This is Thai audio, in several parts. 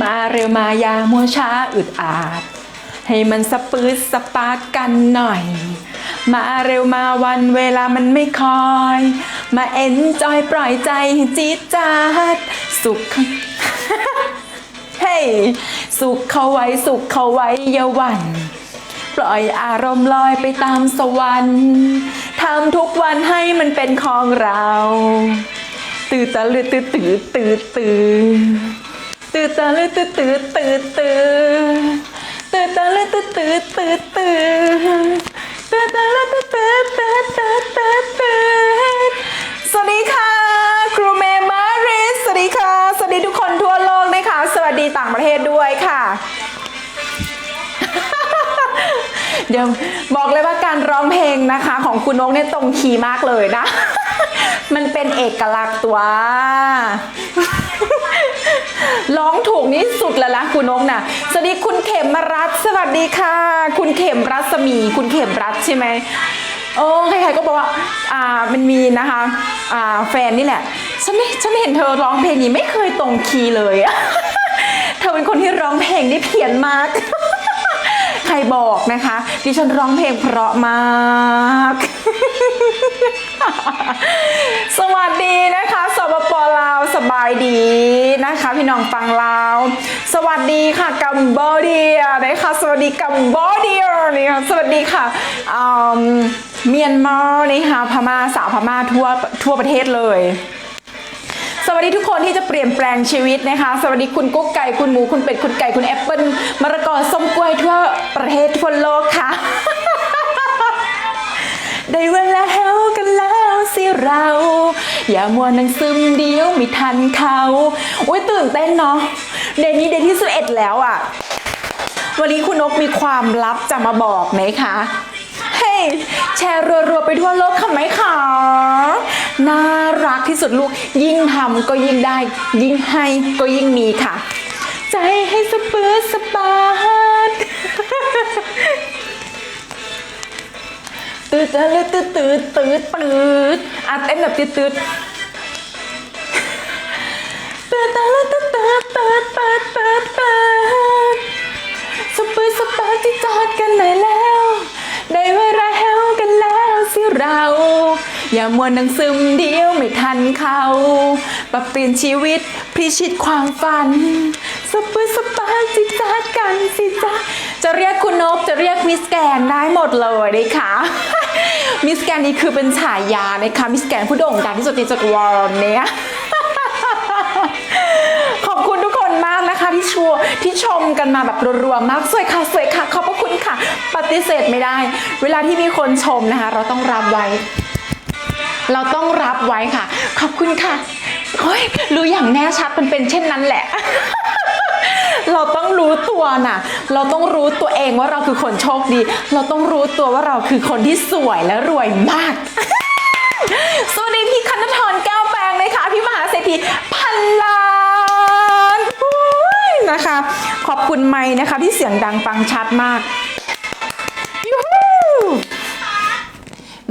มาเร็วมายามัวช้าอึดอาด ให้มันสปืดสปาร์กกันหน่อย มาเร็วมาวันเวลามันไม่คอย มาเอ็นจอยปล่อยใจจี๊ดจาดสุขเฮ้ยสุขเขาไว้สุขเขาไว้อยาหวัน ปล่อยอารมณ์ลอยไปตามสวรรค์ทำทุกวันให้มันเป็นของเรา ตื่นตะลืดตื่นตื่นตื่นตื่น ตื่นตะลืตื่นตื่นตื่นตื่นตื่นตะลืตื่นตื่นตื่นตื่นตื่นตะลืตื่นตื่นตื่นตื่นตื่นตื่นสวัสดีค่ะ ครูเมมาริสสวัสดีค่ะ สวัสดีทุกคนทั่วโลกนะคะ สวัสดีต่างประเทศด้วยค่ะเดี๋ยวบอกเลยว่าการร้องเพลงนะคะ ของคุณนกเนี่ยตรงคีย์มากเลยนะ มันเป็นเอกลักษณ์ตัว ร้องถูกนี่สุดแล้วละคุณนกน่ะสวัสดีคุณเข็มรัตสวัสดีค่ะ คุณเข็มรัศมี คุณเข็มรัตใช่ไหมโอ้ใครๆก็บอกว่าอ่ามันมีนะคะอ่าแฟนนี่แหละฉันไม่ฉันไม่เห็นเธอร้องเพลงนี้ไม่เคยตรงคีย์เลย เธอเป็นคนที่ร้องเพลงได้เพี้ยนมาก ใครบอกนะคะ ดิฉันร้องเพลงเพราะมาก สวัสดีนะคะสปปลาวสบายดีนะคะ พี่น้องฟังลาว สวัสดีค่ะกัมโบเดียนะคะสวัสดีกัมโบเดียนี่ค่ะสวัสดีค่ะอืมเมียนมานี่ค่ะพม่าสาวพม่าทั่วทั่วประเทศเลย สวัสดีทุกคนที่จะเปลี่ยนแปลงชีวิตนะคะ สวัสดีคุณกุ๊กไก่คุณหมูคุณเป็ดคุณไก่คุณแอปเปิ้ลมะละกอส้มกล้วยทั่วประเทศทั่วโลกค่ะ ได้เวลาแฮวกันแล้วสิเรา อย่ามัวนังซึมเดียวไม่ทันเขาโอ้ยตื่นเต้นเนาะเดนนี้เดนที่สิบเอ็ดแล้วอะ่ะ วันนี้คุณนกมีความลับจะมาบอกไหมคะ เฮ้ยแชร์รัวๆไปทั่วโลกค่ะไหมคะ น่ารักที่สุดลูก ยิ่งทำก็ยิ่งได้ ยิ่งให้ก็ยิ่งมีค่ะ ใจให้สะปื้อสปาดตืดตืดตืดตืดตืดตืดอะเต้นแบบตืดตืดตืดตืดตืดตืดตืดตืดตืด อย่ามัวหนังซึมเดียวไม่ทันเขาปรับเปลี่ยนชีวิตพิชิตความฝันสปืสปาจิจาดกันสิจ้าจะเรียกคุณนกจะเรียกมิสแกนได้หมดเลยนะคะมิสแกนนี้คือเป็นฉายานะคะมิสแกนผู้โด่งดังที่สุดในจักรวาลเนี้ยขอบคุณทุกคนมากนะคะที่ชัวที่ชมกันมาแบบรัวๆมากสวยค่ะสวยค่ะ ขอบพระคุณค่ะ ปฏิเสธไม่ได้ เวลาที่มีคนชมนะคะ เราต้องรับไว้ เราต้องรับไว้ค่ะ ขอบคุณค่ะเฮ้ยรู้อย่างแน่ชัดมันเป็นเช่นนั้นแหละ เราต้องรู้ตัวน่ะ เราต้องรู้ตัวเองว่าเราคือคนโชคดี เราต้องรู้ตัวว่าเราคือคนที่สวยและรวยมาก สวัสดีพี่คณทรแก้วแปลงนะคะพี่มหาเศรษฐีพันล้านนะคะขอบคุณไม้นะคะที่เสียงดังฟังชัดมาก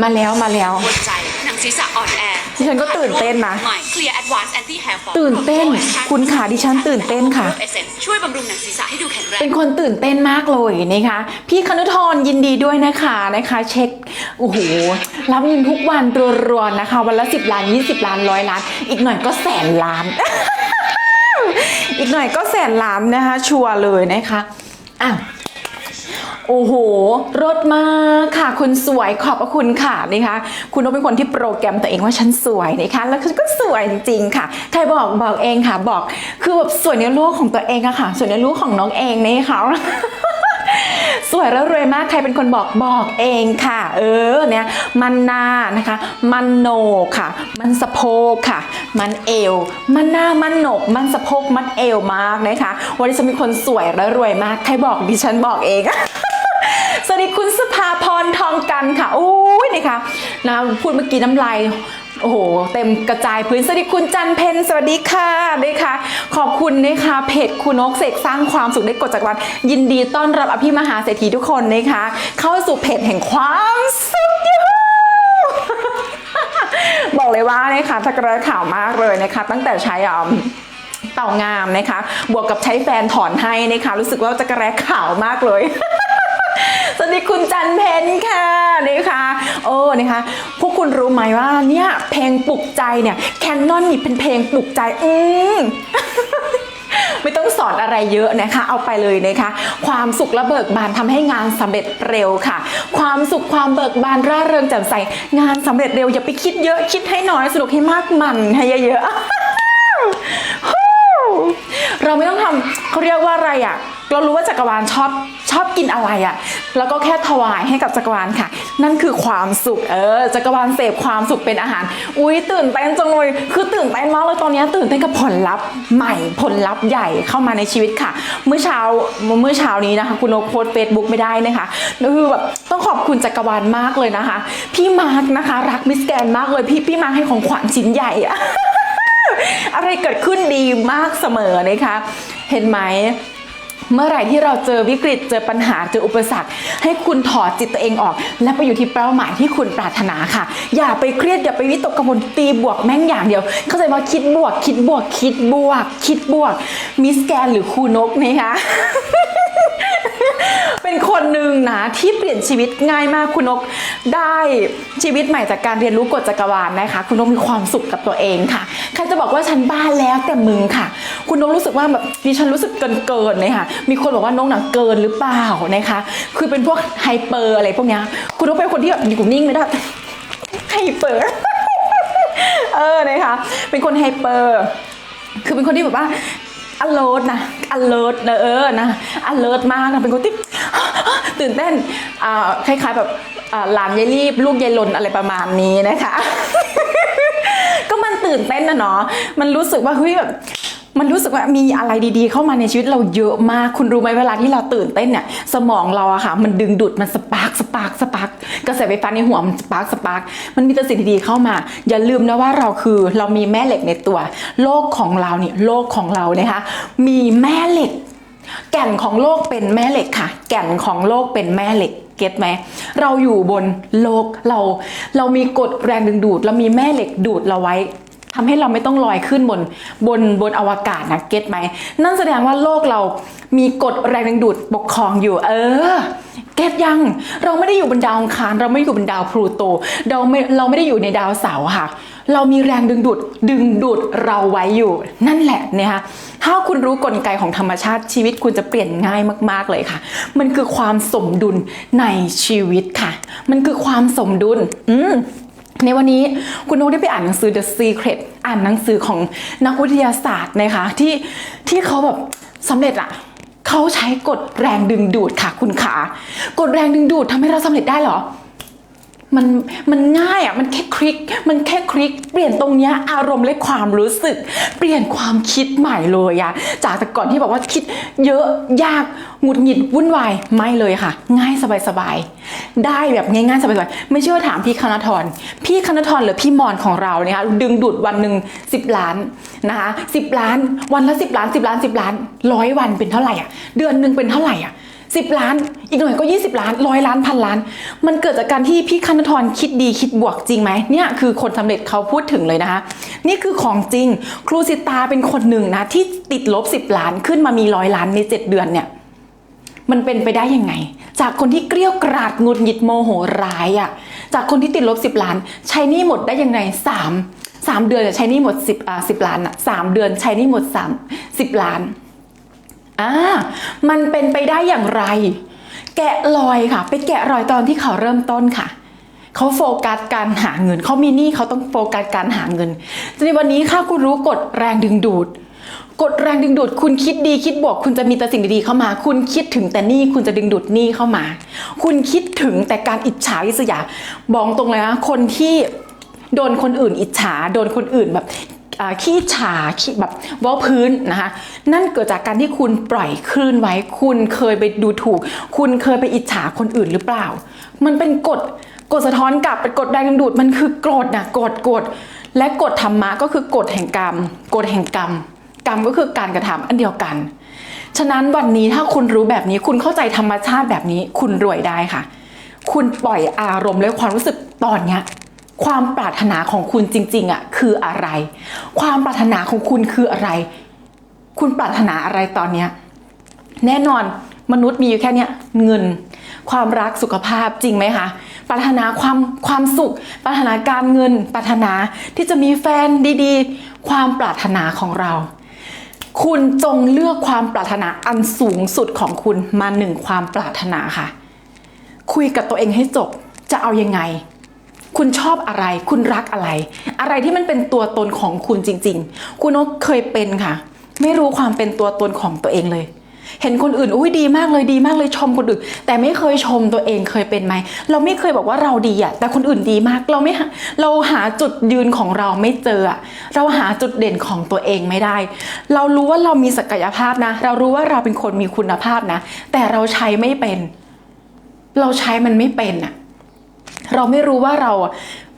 มาแล้วมาแล้วปวใจ ดิฉันก็ตื่นเต้นนะ ใหม่ Clear Advanced Anti Hair Fall ตื่นเต้น คุณค่ะดิฉันตื่นเต้นค่ะ Essence ช่วยบำรุงหนังศีรษะให้ดูแข็งแรง เป็นคนตื่นเต้นมากเลยนะคะ พี่คณุทรยินดีด้วยนะคะนะคะ เช็คโอ้โหรับเงินทุกวันรัวๆนะคะ วันละ 10 ล้าน 20 ล้านร้อยล้าน อีกหน่อยก็แสนล้าน อีกหน่อยก็แสนล้านนะคะ ชัวร์เลยนะคะอะ โอ้โหรถมากค่ะ คุณสวยขอบพระคุณค่ะนะคะ คุณต้องเป็นคนที่โปรแกรมตัวเองว่าฉันสวยนะคะ แล้วฉันก็สวยจริงๆค่ะ ใครบอกบอกเองค่ะบอก คือแบบสวยในโลกของตัวเองอะค่ะ สวยในโลกของน้องเองนี่ค่ะสวยแล้วรวยมากใครเป็นคนบอกบอกเองค่ะ เออเนี่ยมันนานะคะ มันโหนค่ะ มันสะโพกค่ะ มันเอว มันหน้ามันโหนก มันสะโพกมันเอวมากนะคะวันนี้ฉันเป็นคนสวยและรวยมาก ใครบอกดิฉันบอกเอง สวัสดีคุณสภาพรทองกันค่ะโอ้ยนี่ค่ะนะพูดเมื่อกี้น้ำลายโอ้โห เต็มกระจายพื้น สวัสดีคุณจันเพนสวัสดีค่ะนะคะขอบคุณนะคะเพจคุณนกเสกสร้างความสุขได้กดจากรวันยินดีต้อนรับอภิมหาเศรษฐีทุกคนนะคะ เข้าสู่เพจแห่งความสุขยูบอกเลยว่านะคะถ้ากระข่าวมากเลยนะคะ ตั้งแต่ใช้อ่าเต่างามนะคะ บวกกับใช้แฟนถอนให้นะคะ รู้สึกว่าจะกระแรขาวมากเลย สวัสดีคุณจันเพนค่ะนะคะโอ้นะคะพวกคุณรู้ไหมว่าเนี่ยเพลงปลุกใจเนี่ยแคนนอนนี่เป็นเพลงปลุกใจอืมไม่ต้องสอนอะไรเยอะนะคะ เอาไปเลยนะคะ ความสุขและเบิกบานทำให้งานสำเร็จเร็วค่ะ ความสุขความเบิกบานร่าเริงแจ่มใสงานสำเร็จเร็วอย่าไปคิดเยอะคิดให้น้อยสนุกให้มากมันให้เยอะๆเราไม่ต้องทำเขาเรียกว่าอะไรอะ่ะ เรารู้ว่าจักรวาลชอบชอบกินอะไรอะ่ะ แล้วก็แค่ถวายให้กับจักรวาลค่ะ นั่นคือความสุข เออ จักรวาลเสพความสุขเป็นอาหาร อุ้ยตื่นเต้นจังเลย คือตื่นเต้นมากเลยตอนนี้ตื่นเต้นกับผลลัพธ์ใหม่ ผลลัพธ์ใหญ่เข้ามาในชีวิตค่ะ เมื่อเช้า เมื่อเช้านี้นะคะ คุณโนโพสเฟซบุ๊กไม่ได้นะคะคือแบบต้องขอบคุณจักรวาลมากเลยนะคะ พี่มาร์กนะคะ รักมิสแกนมากเลย พี่พี่มาร์กให้ของขวัญชิ้นใหญ่อะอะไรเกิดขึ้นดีมากเสมอนะคะ เห็นไหม เมื่อไหร่ที่เราเจอวิกฤตเจอปัญหาเจออุปสรรค ให้คุณถอดจิตตัวเองออก และไปอยู่ที่เป้าหมายที่คุณปรารถนาค่ะ อย่าไปเครียดอย่าไปวิตกกังวลตีบวกแม่งอย่างเดียว เข้าใจว่าคิดบวก คิดบวก คิดบวก คิดบวกมิสแกนหรือครูนกนะคะ เป็นคนหนึ่งนะที่เปลี่ยนชีวิตง่ายมากคุณนกได้ชีวิตใหม่จากการเรียนรู้กฎจักรวาลนะคะ คุณนกมีความสุขกับตัวเองค่ะ ใครจะบอกว่าฉันบ้าแล้วแต่มึงค่ะ คุณนกรู้สึกว่าแบบดิฉันรู้สึกเกินเกินเลยค่ะ มีคนบอกว่านกหนังเกินหรือเปล่านะคะ คือเป็นพวกไฮเปอร์อะไรพวกเนี้ยคุณนกเป็นคนที่แบบอยู่นิ่งไม่ได้ไฮเปอร์เออนะคะเป็นคนไฮเปอร์คือเป็นคนที่แบบว่า alert นะ alert นะเออนะ alert มากนะเป็นคนที่ตื่นเต้นอ่าคล้ายๆแบบหลานยายรีบ ลูกยายลนอะไรประมาณนี้นะคะ ก็มันตื่นเต้นนะเนาะมันรู้สึกว่าเฮ้ยแบบ มันรู้สึกว่ามีอะไรดีๆ เข้ามาในชีวิตเราเยอะมาก คุณรู้ไหมเวลาที่เราตื่นเต้นเนี่ยสมองเราอะค่ะ มันดึงดูดมันสปาร์กสปาร์กสปาร์กกระแสไฟฟ้าในหัวมันสปาร์กสปาร์กมันมีแต่สิ่งดีๆเข้ามา อย่าลืมนะว่าเราคือเรามีแม่เหล็กในตัว โลกของเราเนี่ยโลกของเรานะคะมีแม่เหล็ก แก่นของโลกเป็นแม่เหล็กค่ะ แก่นของโลกเป็นแม่เหล็กเก็ตไหมเราอยู่บนโลกเรา เรามีกฎแรงดึงดูด เรามีแม่เหล็กดูดเราไว้ ทำให้เราไม่ต้องลอยขึ้นบนบนบนอวกาศนะเก็ตไหม นั่นแสดงว่าโลกเรามีกฎแรงดึงดูดปกครองอยู่ เออ เก็ตยัง เราไม่ได้อยู่บนดาวอังคาร เราไม่ได้อยู่บนดาวพลูโต เราไม่เราไม่ได้อยู่ในดาวเสาร์ค่ะ เรามีแรงดึงดูดดึงดูดเราไว้อยู่ นั่นแหละนะคะถ้าคุณรู้กลไกของธรรมชาติชีวิตคุณจะเปลี่ยนง่ายมาก ๆเลยค่ะ มันคือความสมดุลในชีวิตค่ะ มันคือความสมดุล อืม ในวันนี้คุณนกได้ไปอ่านหนังสือ The Secret อ่านหนังสือของนักวิทยาศาสตร์นะคะที่ที่เขาแบบสำเร็จอะเขาใช้กฎแรงดึงดูดค่ะคุณขากฎแรงดึงดูดทำให้เราสำเร็จได้เหรอ มันมันง่ายอะมันแค่คลิก มันแค่คลิก เปลี่ยนตรงเนี้ยอารมณ์และความรู้สึก เปลี่ยนความคิดใหม่เลยอะจากแต่ก่อนที่บอกว่าคิดเยอะยากหงุดหงิดวุ่นวายไม่เลยค่ะ ง่ายสบายๆได้แบบง่ายๆสบายๆไม่เชื่อถามพี่คณทรพี่คณทรหรือพี่มอนของเราเนี่ยค่ะดึงดูดวันหนึ่ง10 ล้านนะคะ10 ล้าน วันละ 10 ล้าน 10 ล้าน 10 ล้านร้อยวันเป็นเท่าไหร่อะเดือนหนึ่งเป็นเท่าไหร่อะ สิบล้าน อีกหน่อยก็ 20 ล้านร้อยล้านพันล้าน มันเกิดจากการที่พี่คณทรคิดดีคิดบวกจริงไหมเนี่ยคือคนสำเร็จเขาพูดถึงเลยนะคะ นี่คือของจริง ครูสิตาเป็นคนหนึ่งนะที่ติดลบ 10 ล้านขึ้นมามีร้อยล้านใน 7 เดือนเนี่ยมันเป็นไปได้ยังไง จากคนที่เกลี้ยกราดงุดหงิดโมโหร้ายอะ่ะจากคนที่ติดลบ 10 ล้าน ใช้นี้หมดได้ยังไงสามสามเดือนใช้นี้หมด 10อ่า10 ล้านอะ่ะสามเดือนใช้นี้หมดสามสิบล้าน อ่ามันเป็นไปได้อย่างไร แกะรอยค่ะ ไปแกะรอยตอนที่เขาเริ่มต้นค่ะเขาโฟกัสการหาเงินเขามีหนี้เขาต้องโฟกัสการหาเงินในวันนี้ค่ะคุณรู้กฎแรงดึงดูดกฎแรงดึงดูดคุณคิดดีคิดบวก คุณจะมีแต่สิ่งดีๆเข้ามา คุณคิดถึงแต่นี้คุณจะดึงดูดนี้เข้ามา คุณคิดถึงแต่การอิจฉาริษยาบอกตรงเลยนะคนที่โดนคนอื่นอิจฉา โดนคนอื่นแบบ ขี้ฉาขี้แบบว่าพื้นนะคะ นั่นเกิดจากการที่คุณปล่อยคลื่นไว้ คุณเคยไปดูถูก คุณเคยไปอิจฉาคนอื่นหรือเปล่า มันเป็นกฎกฎสะท้อนกลับเป็นกฎแรงดึงดูดมันคือกฎนะกฎกฎและกฎธรรมะก็คือกฎแห่งกรรมกฎแห่งกรรม กรรมก็คือการกระทำอันเดียวกัน ฉะนั้นวันนี้ถ้าคุณรู้แบบนี้คุณเข้าใจธรรมชาติแบบนี้ คุณรวยได้ค่ะ คุณปล่อยอารมณ์และความรู้สึกตอนเนี้ย ความปรารถนาของคุณจริง ๆอะคืออะไร ความปรารถนาของคุณคืออะไร คุณปรารถนาอะไรตอนเนี้ยแน่นอนมนุษย์มีอยู่แค่เนี้ยเงิน ความรักสุขภาพจริงไหมคะปรารถนาความความสุข ปรารถนาการเงิน ปรารถนาที่จะมีแฟนดีๆ ความปรารถนาของเรา คุณจงเลือกความปรารถนาอันสูงสุดของคุณมาหนึ่งความปรารถนาค่ะ คุยกับตัวเองให้จบจะเอายังไง คุณชอบอะไร คุณรักอะไร อะไรที่มันเป็นตัวตนของคุณจริง ๆ คุณนกเคยเป็นค่ะ ไม่รู้ความเป็นตัวตนของตัวเองเลย เห็นคนอื่นอุ้ยดีมากเลยดีมากเลยชมคนอื่น แต่ไม่เคยชมตัวเองเคยเป็นไหมเราไม่เคยบอกว่าเราดีอะแต่คนอื่นดีมากเราไม่เราหาจุดยืนของเราไม่เจออะเราหาจุดเด่นของตัวเองไม่ได้ เรารู้ว่าเรามีศักยภาพนะ เรารู้ว่าเราเป็นคนมีคุณภาพนะ แต่เราใช้ไม่เป็น เราใช้มันไม่เป็นอะ เราไม่รู้ว่าเรา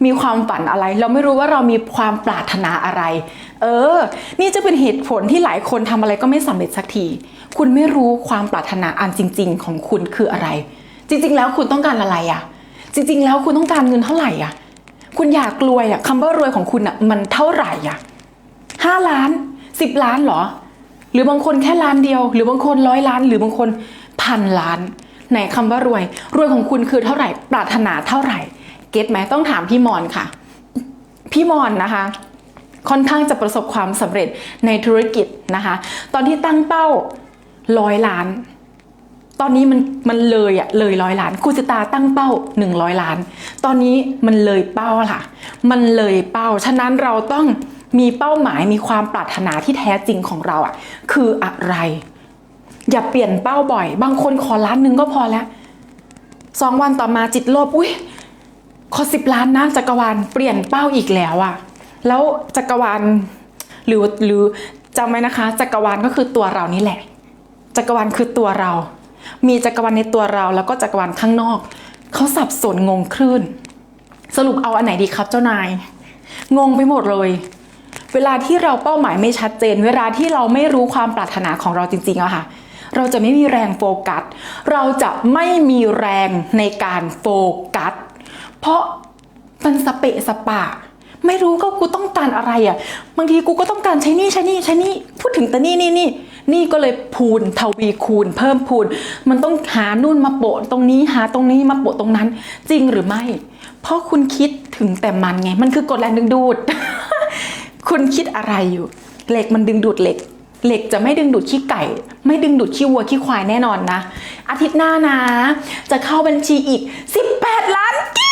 มีความฝันอะไร เราไม่รู้ว่าเรามีความปรารถนาอะไร เออ นี่จะเป็นเหตุผลที่หลายคนทำอะไรก็ไม่สำเร็จสักที คุณไม่รู้ความปรารถนาอันจริง ๆ ของคุณคืออะไร จริง ๆ แล้วคุณต้องการอะไรอะจริง ๆ แล้วคุณต้องการเงินเท่าไหร่อะคุณอยากรวยอะคำว่ารวยของคุณอะมันเท่าไหร่อะห้าล้านสิบล้านหรอ หรือบางคนแค่ล้านเดียว หรือบางคนร้อยล้าน หรือบางคนพันล้าน ไหนคำว่ารวย รวยของคุณคือเท่าไหร่ ปรารถนาเท่าไหร่ เก็ตไหมต้องถามพี่มอนค่ะ พี่มอนนะคะ ค่อนข้างจะประสบความสำเร็จในธุรกิจนะคะ ตอนที่ตั้งเป้าร้อยล้าน ตอนนี้มันมันเลยอะเลยร้อยล้านครูสิตาตั้งเป้า 100 ล้าน ตอนนี้มันเลยเป้าค่ะ มันเลยเป้า ฉะนั้นเราต้องมีเป้าหมายมีความปรารถนาที่แท้จริงของเราอะคืออะไร อย่าเปลี่ยนเป้าบ่อย บางคนขอล้านหนึ่งก็พอแล้วสองวันต่อมาจิตโลภอุ้ยขอสิบล้านนะจักรวาลเปลี่ยนเป้าอีกแล้วอะแล้วจักรวาลหรือหรือจำไว้นะคะ จักรวาลก็คือตัวเรานี่แหละ จักรวาลคือตัวเรา มีจักรวาลในตัวเราแล้วก็จักรวาลข้างนอกเขาสับสนงงคลื่น สรุปเอาอันไหนดีครับเจ้านาย งงไปหมดเลย เวลาที่เราเป้าหมายไม่ชัดเจน เวลาที่เราไม่รู้ความปรารถนาของเราจริงๆอะค่ะ เราจะไม่มีแรงโฟกัส เราจะไม่มีแรงในการโฟกัส เพราะมันสเปะสปะ ไม่รู้ก็กูต้องการอะไรอะ่ะ บางทีกูก็ต้องการใช้นี่ใช้นี่ใช้นี่ พูดถึงแต่นี่นี่นี่นี่ก็เลยพูนทวีคูณ เพิ่มพูน มันต้องหานู่นมาโปะตรงนี้หาตรงนี้มาโปะตรงนั้น จริงหรือไม่ เพราะคุณคิดถึงแต่มันไง มันคือกฎแรงดึงดูด คุณคิดอะไรอยู่ เหล็กมันดึงดูดเหล็ก เหล็กจะไม่ดึงดูดขี้ไก่ ไม่ดึงดูดขี้วัวขี้ควายแน่นอนนะ อาทิตย์หน้านะ จะเข้าบัญชีอีก 18 ล้านกี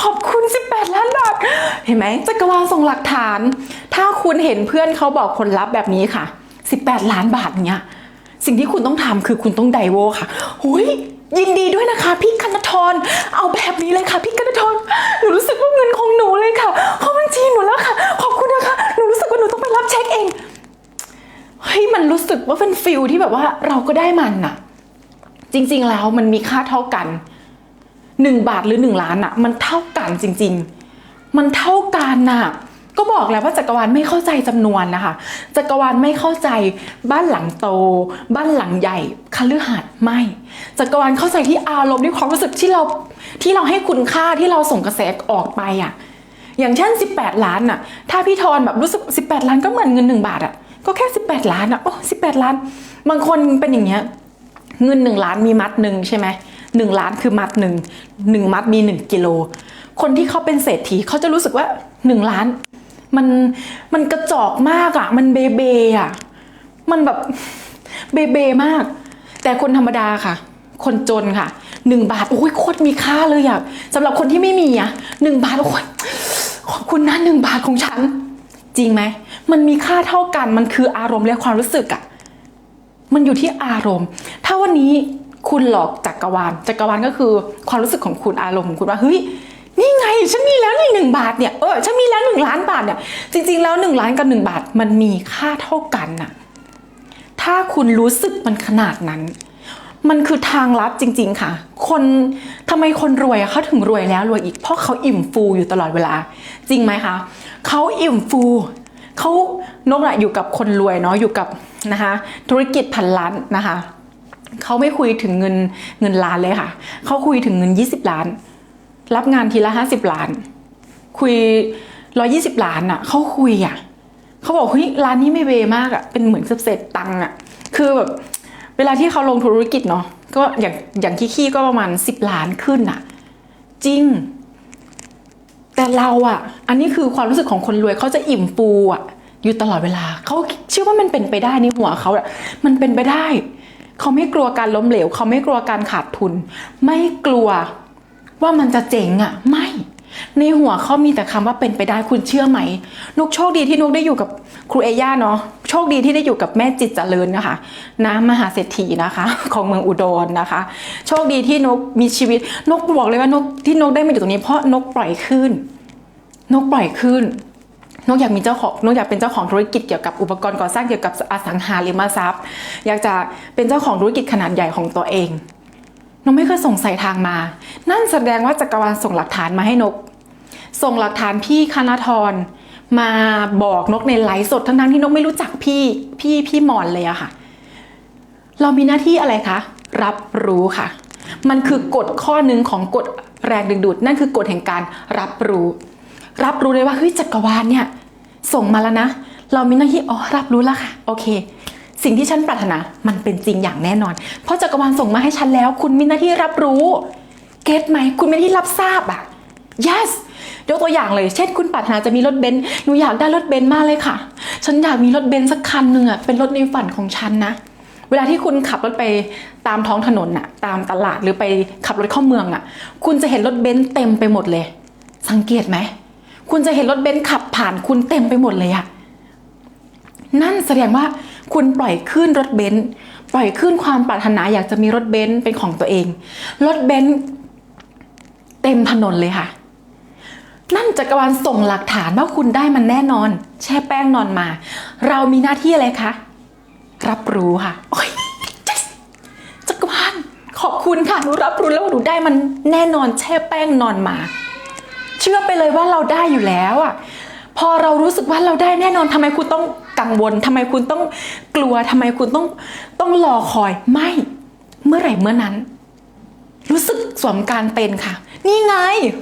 ขอบคุณ 18 ล้านบาทเห็นไหมจักรวาลส่งหลักฐาน ถ้าคุณเห็นเพื่อนเขาบอกผลลัพธ์แบบนี้ค่ะ 18 ล้านบาทเนี้ยสิ่งที่คุณต้องทำคือคุณต้องไดโวค่ะหุย ยินดีด้วยนะคะพี่คณทรเอาแบบนี้เลยค่ะพี่คณทรหนูรู้สึกว่าเงินของหนูเลยค่ะเข้าบัญชีหนูแล้วค่ะ ขอบคุณนะคะหนูรู้สึกว่าหนูต้องไปรับเช็คเองเฮ้ยมันรู้สึกว่าเป็นฟิลที่แบบว่าเราก็ได้มันน่ะ จริงๆแล้วมันมีค่าเท่ากันหนึ่งบาทหรือหนึ่งล้านน่ะมันเท่ากันจริง ๆ มันเท่ากันน่ะ ก็บอกแล้วว่าจักรวาลไม่เข้าใจจำนวนนะคะ จักรวาลไม่เข้าใจบ้านหลังโต บ้านหลังใหญ่คฤหาสน์ไม่ จักรวาลเข้าใจที่อารมณ์ที่ความรู้สึกที่เราที่เราให้คุณค่าที่เราส่งกระแสออกไปอะ อย่างเช่น 18 ล้านน่ะ ถ้าพี่ทอนแบบรู้สึก 18 ล้านก็เหมือนเงิน1บาทอะ ก็แค่ 18 ล้านอะ โอ้18ล้าน บางคนเป็นอย่างเงี้ย เงินหนึ่งล้านมีมัดหนึ่งใช่ไหมหนึ่งล้านคือมัดหนึ่งหนึ่งมัดมีหนึ่งกิโล คนที่เขาเป็นเศรษฐีเขาจะรู้สึกว่าหนึ่งล้าน มันมันกระจอกมากอะมันเบเบอะมันแบบเบเบมาก แต่คนธรรมดาค่ะ คนจนค่ะหนึ่งบาท โอ้ยโคตรมีค่าเลยอะสำหรับคนที่ไม่มีอะหนึ่งบาทโอ้ยขอบคุณนะหนึ่งบาทของฉัน จริงไหม มันมีค่าเท่ากันมันคืออารมณ์และความรู้สึกอะมันอยู่ที่อารมณ์ ถ้าวันนี้คุณหลอกจักรวาลจักรวาลก็คือความรู้สึกของคุณอารมณ์ของคุณว่าเฮ้ย นี่ไงฉันมีแล้วนี่หนึ่งบาทเนี่ยเออฉันมีแล้วหนึ่งล้านบาทเนี่ยจริงๆแล้วหนึ่งล้านกับหนึ่งบาทมันมีค่าเท่ากันน่ะถ้าคุณรู้สึกมันขนาดนั้น มันคือทางลัดจริง ๆ ค่ะ คนทำไมคนรวยเขาถึงรวยแล้วรวยอีกเพราะเขาอิ่มฟูอยู่ตลอดเวลา จริงไหมคะเขาอิ่มฟูเขานกอะอยู่กับคนรวยเนาะอยู่กับนะคะ ธุรกิจพันล้านนะคะเขาไม่คุยถึงเงินเงินล้านเลยค่ะเขาคุยถึงเงิน 20 ล้าน รับงานทีละ50ล้าน คุย120ล้านอะเขาคุยอะเขาบอกเฮ้ยร้านนี้ไม่เวมากอะเป็นเหมือนเศษตังค์อะคือแบบเวลาที่เขาลงธุรกิจเนาะก็อย่างอย่างขี้ๆก็ประมาณสิบล้านขึ้นอะจริง แต่เราอะอันนี้คือความรู้สึกของคนรวยเขาจะอิ่มปูอะ อยู่ตลอดเวลาเขาเชื่อว่ามันเป็นไปได้ในหัวเขาอะมันเป็นไปได้เขาไม่กลัวการล้มเหลวเขาไม่กลัวการขาดทุน ไม่กลัว ว่ามันจะเจ๋งอะไม่ ในหัวเขามีแต่คำว่าเป็นไปได้คุณเชื่อไหมนกโชคดีที่นกได้อยู่กับครูเอย่าเนาะโชคดีที่ได้อยู่กับแม่จิตเจริญนะคะนะมหาเศรษฐีนะคะ ของเมืองอุดรนะคะ โชคดีที่นกมีชีวิตนกบอกเลยว่านกที่นกได้มาอยู่ตรงนี้เพราะนกปล่อยขึ้น นกปล่อยขึ้นนกอยากมีเจ้าของนกอยากเป็นเจ้าของธุรกิจเกี่ยวกับอุปกรณ์ก่อสร้างเกี่ยวกับอสังหาริมทรัพย์ อยากจะเป็นเจ้าของธุรกิจขนาดใหญ่ของตัวเอง นกไม่เคยส่งสายทางมา นั่นแสดงว่าจักรวาลส่งหลักฐานมาให้นก ส่งหลักฐานพี่คณทรมาบอกนกในไลฟ์สดทั้งๆที่นกไม่รู้จักพี่พี่พี่หมอนเลยอะค่ะ เรามีหน้าที่อะไรคะ รับรู้ค่ะ มันคือกฎข้อหนึ่งของกฎแรงดึงดูด นั่นคือกฎแห่งการรับรู้ รับรู้เลยว่าเฮ้ยจักรวาลเนี่ย ส่งมาแล้วนะ เรามีหน้าที่อ๋อรับรู้แล้วค่ะ โอเค สิ่งที่ฉันปรารถนามันเป็นจริงอย่างแน่นอน เพราะจักรวาลส่งมาให้ฉันแล้ว คุณมีหน้าที่รับรู้ เก็ตไหม คุณมีหน้าที่รับทราบอะ yes ยกตัวอย่างเลย เช่น คุณปรารถนาจะมีรถเบนซ์หนูอยากได้รถเบนซ์มากเลยค่ะ ฉันอยากมีรถเบนซ์สักคันหนึ่งอะเป็นรถในฝันของฉันนะ เวลาที่คุณขับรถไปตามท้องถนนน่ะตามตลาดหรือไปขับรถเข้าเมืองอะคุณจะเห็นรถเบนซ์เต็มไปหมดเลย สังเกตไหม คุณจะเห็นรถเบนซ์ขับผ่านคุณเต็มไปหมดเลยอะ นั่นแสดงว่าคุณปล่อยขึ้นรถเบนซ์ปล่อยขึ้นความปรารถนาอยากจะมีรถเบนซ์เป็นของตัวเอง รถเบนซ์เต็มถนนเลยค่ะ นั่นจักรวาลส่งหลักฐานว่าคุณได้มันแน่นอน แช่แป้งนอนมา เรามีหน้าที่อะไรคะ รับรู้ค่ะโอ้ยจักรวาลขอบคุณค่ะหนูรับรู้แล้วว่าหนูได้มันแน่นอนแช่แป้งนอนมา เชื่อไปเลยว่าเราได้อยู่แล้วอะพอเรารู้สึกว่าเราได้แน่นอนทำไมคุณต้อง กังวลทำไมคุณต้องกลัวทำไมคุณต้องต้องรอคอยไม่เมื่อไหร่เมื่อนั้น รู้สึกสวมการเป็นค่ะ นี่ไง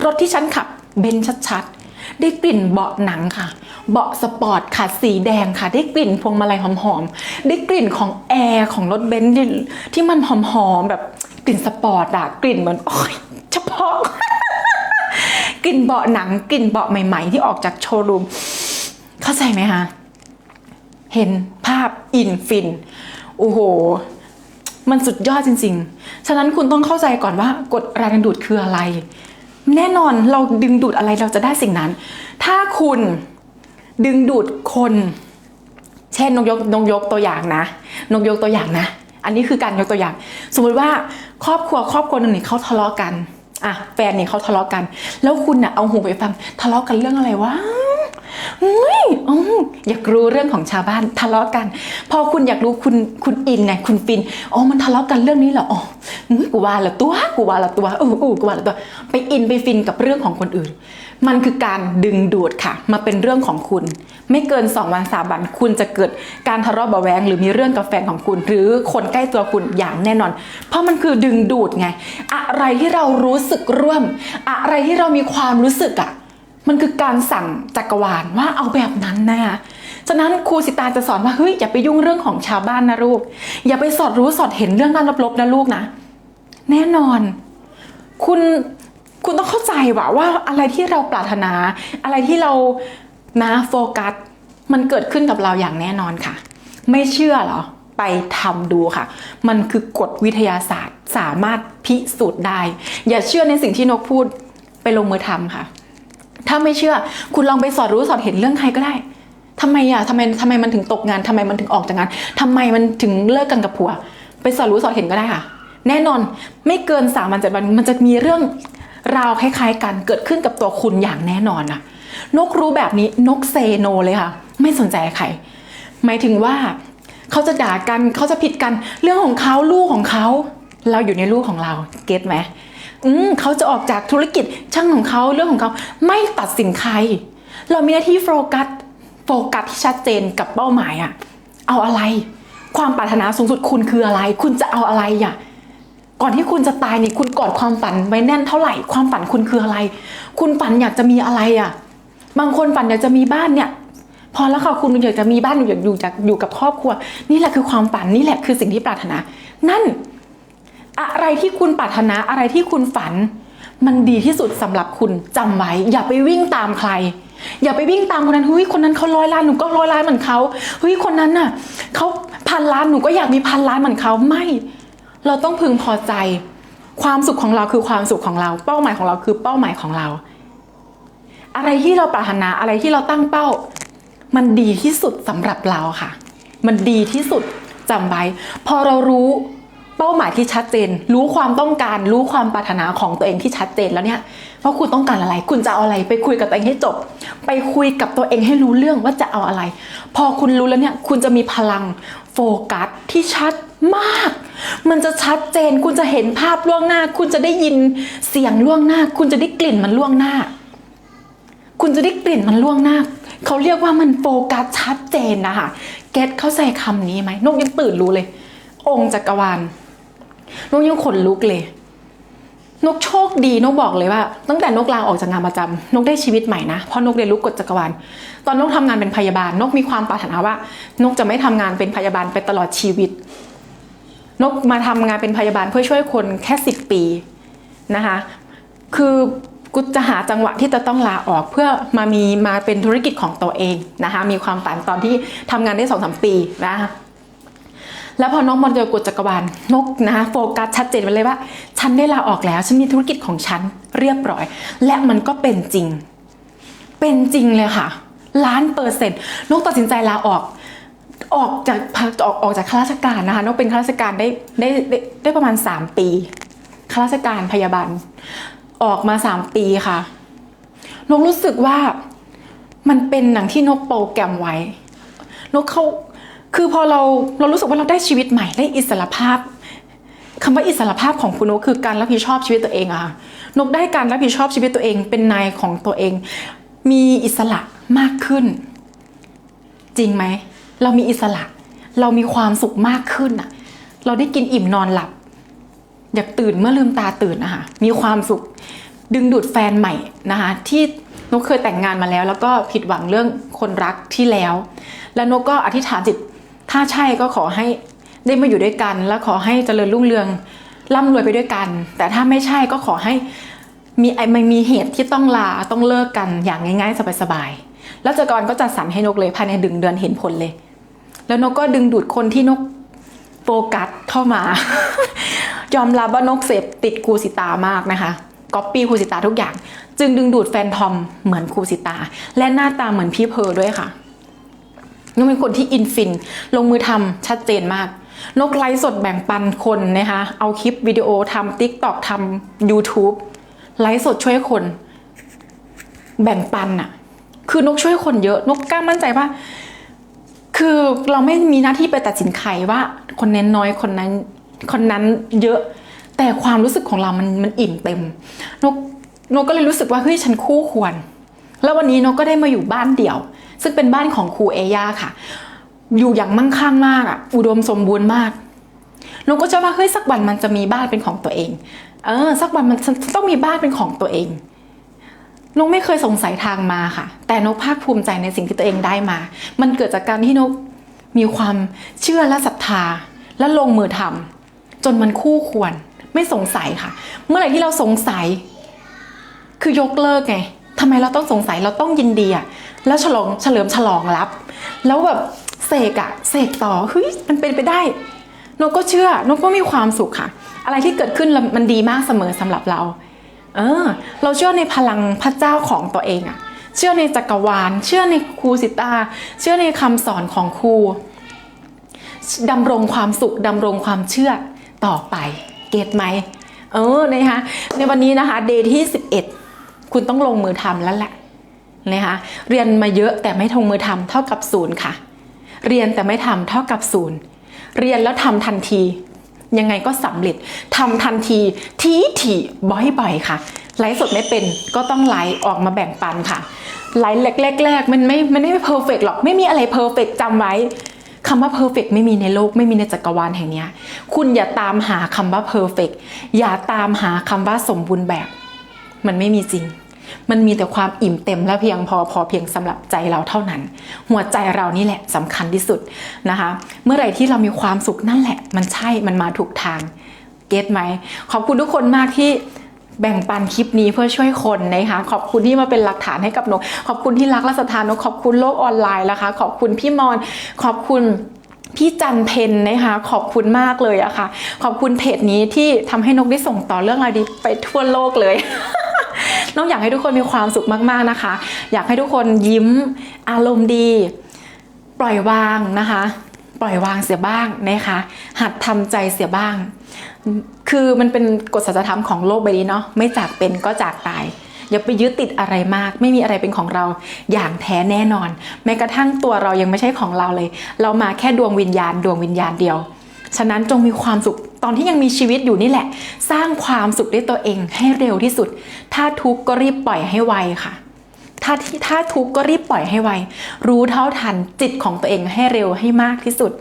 รถที่ฉันขับเบนชัดๆ ได้กลิ่นเบาะหนังค่ะ เบาะสปอร์ตค่ะสีแดงค่ะ ได้กลิ่นพวงมาลัยหอมๆ ได้กลิ่นของแอร์ของรถเบนซ์ที่ที่มันหอมๆแบบกลิ่นสปอร์ตอะกลิ่นเหมือนโอ้ยเฉพาะกลิ่นเบาะหนังกลิ่นเบาะใหม่ ๆ ที่ออกจากโชว์รูม เข้าใจไหมคะ เห็นภาพอินฟิน โอ้โห มันสุดยอดจริง ๆ ฉะนั้นคุณต้องเข้าใจก่อนว่ากฎแรงดึงดูดคืออะไร แน่นอนเราดึงดูดอะไรเราจะได้สิ่งนั้น ถ้าคุณดึงดูดคน เช่นนกยกนกยกตัวอย่างนะนกยกตัวอย่างนะ อันนี้คือการยกตัวอย่าง สมมติว่าครอบครัวครอบครัวหนึ่งเนี่ยเขาทะเลาะกันอะแฟนเนี่ยเขาทะเลาะกัน แล้วคุณน่ะเอาหูไปฟังทะเลาะกันเรื่องอะไรวะ อุ้ยออยากรู้เรื่องของชาวบ้านทะเลาะกัน พอคุณอยากรู้คุณคุณอินไงคุณฟินอ๋อมันทะเลาะกันเรื่องนี้เหรออ๋ออุ๊ยกูว่าละตัวกูว่าละตัวเออเออกูว่าละตัว ไปอินไปฟินกับเรื่องของคนอื่น มันคือการดึงดูดค่ะ มาเป็นเรื่องของคุณ ไม่เกิน 2 วันสามวันคุณจะเกิดการทะเลาะเบาแวงหรือมีเรื่องกับแฟนของคุณ หรือคนใกล้ตัวคุณอย่างแน่นอน เพราะมันคือดึงดูดไง อะไรที่เรารู้สึกร่วม อะไรที่เรามีความรู้สึกอะ มันคือการสั่งจักรวาลว่าเอาแบบนั้นนะคะฉะนั้นครูสิตาจะสอนว่าเฮ้ยอย่าไปยุ่งเรื่องของชาวบ้านนะลูก อย่าไปสอดรู้สอดเห็นเรื่องด้านลบๆนะลูกนะ แน่นอน คุณคุณต้องเข้าใจว่าว่าอะไรที่เราปรารถนา อะไรที่เรานะโฟกัส มันเกิดขึ้นกับเราอย่างแน่นอนค่ะ ไม่เชื่อเหรอไปทำดูค่ะ มันคือกฎวิทยาศาสตร์สามารถพิสูจน์ได้ อย่าเชื่อในสิ่งที่นกพูดไปลงมือทำค่ะ ถ้าไม่เชื่อ คุณลองไปสอดรู้สอดเห็นเรื่องใครก็ได้ทำไมอะทำไมทำไมมันถึงตกงานทำไมมันถึงออกจากงานทำไมมันถึงเลิกกันกับผัว ไปสอดรู้สอดเห็นก็ได้ค่ะ แน่นอนไม่เกินสามวันเจ็ดวันมันจะมีเรื่องราวคล้ายๆกันเกิดขึ้นกับตัวคุณอย่างแน่นอนน่ะนกรู้แบบนี้นกเซโนเลยค่ะ ไม่สนใจใคร หมายถึงว่าเขาจะด่ากันเขาจะผิดกันเรื่องของเขาลูกของเขา เราอยู่ในลูกของเราเก็ตไหม อืมเขาจะออกจากธุรกิจช่างของเขาเรื่องของเขาไม่ตัดสินใคร เรามีหน้าที่โฟกัสโฟกัสที่ชัดเจนกับเป้าหมายอะเอาอะไร ความปรารถนาสูงสุดคุณคืออะไร คุณจะเอาอะไรอะก่อนที่คุณจะตายนี่คุณกอดความฝันไว้แน่นเท่าไหร่ความฝันคุณคืออะไร คุณฝันอยากจะมีอะไรอะบางคนฝันอยากจะมีบ้านเนี่ยพอแล้วค่ะคุณอยากจะมีบ้านอยู่อยากอยู่จากอยู่กับครอบครัว นี่แหละคือความฝันนี่แหละคือสิ่งที่ปรารถนา นั่น อะไรที่คุณปรารถนาอะไรที่คุณฝัน มันดีที่สุดสำหรับคุณจำไว้อย่าไปวิ่งตามใคร อย่าไปวิ่งตามคนนั้นเฮ้ยคนนั้นเขาร้อยล้านหนูก็ร้อยล้านเหมือนเขาเฮ้ยคนนั้นน่ะเขาพันล้านหนูก็อยากมีพันล้านเหมือนเขาไม่ เราต้องพึงพอใจ ความสุขของเราคือความสุขของเรา เป้าหมายของเราคือเป้าหมายของเรา อะไรที่เราปรารถนาอะไรที่เราตั้งเป้า มันดีที่สุดสำหรับเราค่ะ มันดีที่สุดจำไว้ พอเรารู้ เป้าหมายที่ชัดเจน รู้ความต้องการ รู้ความปรารถนาของตัวเองที่ชัดเจนแล้วเนี่ยว่าคุณต้องการอะไร คุณจะเอาอะไร ไปคุยกับตัวเองให้จบ ไปคุยกับตัวเองให้รู้เรื่องว่าจะเอาอะไร พอคุณรู้แล้วเนี่ยคุณจะมีพลังโฟกัสที่ชัดมาก มันจะชัดเจน คุณจะเห็นภาพล่วงหน้า คุณจะได้ยินเสียงล่วงหน้า คุณจะได้กลิ่นมันล่วงหน้า คุณจะได้กลิ่นมันล่วงหน้า เขาเรียกว่ามันโฟกัสชัดเจนนะคะ เก็ตเข้าใจคำนี้ไหมนกยังตื่นรู้เลย องค์จักรวาล นกยังขนลุกเลย นกโชคดีนกบอกเลยว่า ตั้งแต่นกลาออกจากงานประจำนกได้ชีวิตใหม่นะเพราะนกเรียนรู้กฎจักรวาลตอนนกทำงานเป็นพยาบาล นกมีความปรารถนาว่า นกจะไม่ทำงานเป็นพยาบาลไปตลอดชีวิต นกมาทำงานเป็นพยาบาลเพื่อช่วยคนแค่สิบปีนะคะ คือกูจะหาจังหวะที่จะต้องลาออกเพื่อมามีมาเป็นธุรกิจของตัวเองนะคะมีความฝันตอนที่ทำงานได้สองสามปีนะคะ แล้วพอนกมาเจอกฎจักรวาลนกนะโฟกัสชัดเจนไปเลยว่า ฉันได้ลาออกแล้ว ฉันมีธุรกิจของฉันเรียบร้อย และมันก็เป็นจริง เป็นจริงเลยค่ะ ล้านเปอร์เซ็นต์นกตัดสินใจลาออกออกจากออกออกจากข้าราชการนะคะนกเป็นข้าราชการได้ได้ได้ได้ประมาณ 3 ปีข้าราชการพยาบาลออกมาสามปีค่ะนกรู้สึกว่ามันเป็นหนังที่นกโปรแกรมไว้ นกเขา คือพอเราเรารู้สึกว่าเราได้ชีวิตใหม่ได้อิสระภาพคำว่าอิสระภาพของคุณนกคือการรับผิดชอบชีวิตตัวเองอะค่ะนกได้การรับผิดชอบชีวิตตัวเอง เป็นนายของตัวเอง มีอิสระมากขึ้น จริงไหม เรามีอิสระ เรามีความสุขมากขึ้นอะเราได้กินอิ่มนอนหลับ อยากตื่นเมื่อลืมตาตื่นนะคะมีความสุขดึงดูดแฟนใหม่นะคะที่นกเคยแต่งงานมาแล้ว แล้วก็ผิดหวังเรื่องคนรักที่แล้ว แล้วนกก็อธิษฐานจิต ถ้าใช่ก็ขอให้ได้มาอยู่ด้วยกัน แล้วขอให้เจริญรุ่งเรืองร่ำรวยไปด้วยกัน แต่ถ้าไม่ใช่ก็ขอให้มีไอ้ไม่มีเหตุที่ต้องลาต้องเลิกกันอย่างง่ายๆ สบายๆแล้วจักรก็จัดสรรให้นกเลยภายในดึงเดือนเห็นผลเลย แล้วนกก็ดึงดูดคนที่นกโฟกัสเข้ามา ยอมรับว่านกเสพติดครูสิตามากนะคะก๊อปปี้ครูสิตาทุกอย่าง จึงดึงดูดแฟนทอมเหมือนครูสิตา และหน้าตาเหมือนพี่เพอร์ด้วยค่ะ นกเป็นคนที่อินฟิน ลงมือทำชัดเจนมาก นกไลฟ์สดแบ่งปันคนนะคะ เอาคลิปวิดีโอทำติ๊กตอกทำ YouTube ไลฟ์สดช่วยคน แบ่งปันอะคือนกช่วยคนเยอะ นกกล้ามั่นใจว่า คือเราไม่มีหน้าที่ไปตัดสินใครว่า คนนั้นน้อยคนนั้น คนนั้นเยอะ แต่ความรู้สึกของเรามันมันอิ่มเต็ม นกนกก็เลยรู้สึกว่าเฮ้ยฉันคู่ควร แล้ววันนี้นกก็ได้มาอยู่บ้านเดี่ยว ซึ่งเป็นบ้านของครูเอย่าค่ะ อยู่อย่างมั่งคั่งมากอะ อุดมสมบูรณ์มากนกก็เชื่อว่าเฮ้ยสักวันมันจะมีบ้านเป็นของตัวเอง เออ สักวันมันต้องมีบ้านเป็นของตัวเองนกไม่เคยสงสัยทางมาค่ะ แต่นกภาคภูมิใจในสิ่งที่ตัวเองได้มา มันเกิดจากการที่นกมีความเชื่อและศรัทธา และลงมือทำจนมันคู่ควร ไม่สงสัยค่ะ เมื่อไหร่ที่เราสงสัย คือยกเลิกไงทำไมเราต้องสงสัยเราต้องยินดีอะ แล้วฉลองเฉลิมฉลองรับ แล้วแบบเสกอะเสกต่อเฮ้ยมันเป็นไปได้นกก็เชื่อนกก็มีความสุขค่ะ อะไรที่เกิดขึ้นมันดีมากเสมอสำหรับเรา เออ เราเชื่อในพลังพระเจ้าของตัวเองอะเชื่อในจักรวาล เชื่อในครูสิตา เชื่อในคำสอนของครูดำรงความสุขดำรงความเชื่อต่อไป เก็ตไหม เออนะคะในวันนี้นะคะ เดย์ที่ 11 คุณต้องลงมือทำแล้วแหละ นะคะเรียนมาเยอะแต่ไม่ทงมือทำเท่ากับศูนย์ค่ะ เรียนแต่ไม่ทำเท่ากับศูนย์เรียนแล้วทำทันที ยังไงก็สำเร็จทำทันทีทีทีบ่อยๆค่ะไลฟ์สดไม่เป็นก็ต้องไลฟ์ออกมาแบ่งปันค่ะไลฟ์แรกๆมันไม่มันไม่เพอร์เฟกหรอกไม่มีอะไรเพอร์เฟกจำไว้คำว่าเพอร์เฟกไม่มีในโลกไม่มีในจักรวาลแห่งนี้คุณอย่าตามหาคำว่าเพอร์เฟกอย่าตามหาคำว่าสมบูรณ์แบบ มันไม่มีจริง มันมีแต่ความอิ่มเต็มและเพียงพอพอเพียงสำหรับใจเราเท่านั้น หัวใจเรานี่แหละสำคัญที่สุดนะคะ เมื่อไหร่ที่เรามีความสุขนั่นแหละ มันใช่มันมาถูกทางเก็ตไหมขอบคุณทุกคนมากที่แบ่งปันคลิปนี้เพื่อช่วยคนนะคะ ขอบคุณที่มาเป็นหลักฐานให้กับนก ขอบคุณที่รักและศรัทธานก ขอบคุณโลกออนไลน์นะคะ ขอบคุณพี่มอน ขอบคุณพี่จันเพนนะคะ ขอบคุณมากเลยอะค่ะ ขอบคุณเพจนี้ที่ทำให้นกได้ส่งต่อเรื่องราวดีไปทั่วโลกเลย น้อกอยากให้ทุกคนมีความสุขมากๆนะคะ อยากให้ทุกคนยิ้มอารมณ์ดี ปล่อยวางนะคะ ปล่อยวางเสียบ้างนะคะ หัดทำใจเสียบ้าง คือมันเป็นกฎสัจธรรมของโลกใบนี้เนาะไม่จากเป็นก็จากตายอย่าไปยึดติดอะไรมาก ไม่มีอะไรเป็นของเราอย่างแท้แน่นอน แม้กระทั่งตัวเรายังไม่ใช่ของเราเลย เรามาแค่ดวงวิญญาณ ดวงวิญญาณเดียว ฉะนั้นจงมีความสุขตอนที่ยังมีชีวิตอยู่นี่แหละ สร้างความสุขด้วยตัวเองให้เร็วที่สุด ถ้าทุกข์ก็รีบปล่อยให้ไวค่ะถ้าที่ถ้าทุกข์ก็รีบปล่อยให้ไว รู้เท่าทันจิตของตัวเองให้เร็วให้มากที่สุด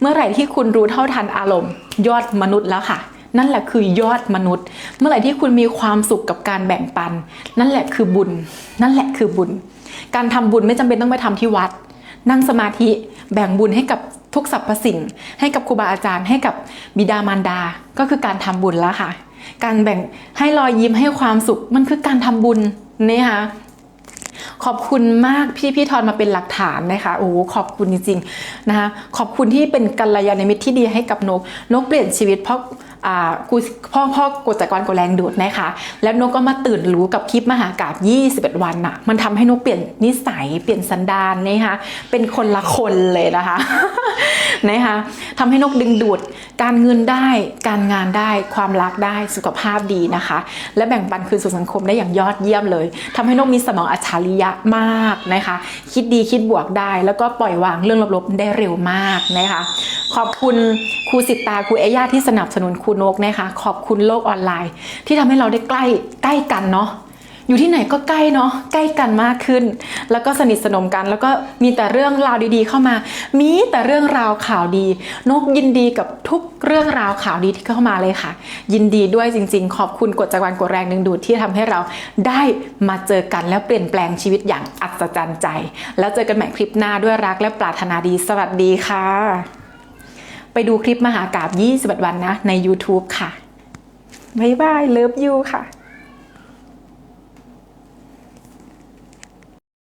เมื่อไหร่ที่คุณรู้เท่าทันอารมณ์ ยอดมนุษย์แล้วค่ะ นั่นแหละคือยอดมนุษย์ เมื่อไหร่ที่คุณมีความสุขกับการแบ่งปัน นั่นแหละคือบุญ นั่นแหละคือบุญ การทำบุญไม่จำเป็นต้องไปทำที่วัด นั่งสมาธิแบ่งบุญให้กับ ทุกสรรพสิ่ง ให้กับครูบาอาจารย์ให้กับบิดามารดา ก็คือการทำบุญแล้วค่ะ การแบ่งให้รอยยิ้มให้ความสุขมันคือการทำบุญนี่ค่ะขอบคุณมากพี่พี่ทอนมาเป็นหลักฐานนะคะโอ้ขอบคุณจริงๆนะคะขอบคุณที่เป็นกัลยาณมิตรที่ดีให้กับนกนกเปลี่ยนชีวิตเพราะ กูพ่อพ่อกดจากรกดแรงดูดนะคะ แล้วนกก็มาตื่นรู้กับคลิปมหากาบ21 วันน่ะมันทำให้นกเปลี่ยนนิสัยเปลี่ยนสันดานนะคะเป็นคนละคนเลยนะคะนะคะทำให้นกดึงดูดการเงินได้การงานได้ความรักได้สุขภาพดีนะคะ และแบ่งปันคืนสู่สังคมได้อย่างยอดเยี่ยมเลยทำให้นกมีสมองอัจฉริยะมากนะคะ คิดดีคิดบวกได้ แล้วก็ปล่อยวางเรื่องลบๆได้เร็วมากนะคะ ขอบคุณครูสิตาครูเอย่าที่สนับสนุนครูนกนะคะขอบคุณโลกออนไลน์ ที่ทำให้เราได้ใกล้ใกล้กันเนาะอยู่ที่ไหนก็ใกล้เนาะใกล้กันมากขึ้น แล้วก็สนิทสนมกัน แล้วก็มีแต่เรื่องราวดีๆ เข้ามา มีแต่เรื่องราวข่าวดี นกยินดีกับทุกเรื่องราวข่าวดีที่เข้ามาเลยค่ะ ยินดีด้วยจริง ๆ ขอบคุณกฎจักรวาลกฎแรงดึงดูดที่ทำให้เราได้มาเจอกันแล้วเปลี่ยนแปลงชีวิตอย่างอัศจรรย์ใจ แล้วเจอกันใหม่คลิปหน้าด้วยรักและปรารถนาดีสวัสดีค่ะ ไปดูคลิปมหากาบ21 วันนะใน YouTube ค่ะ บ๊ายบาย เลิฟยูค่ะ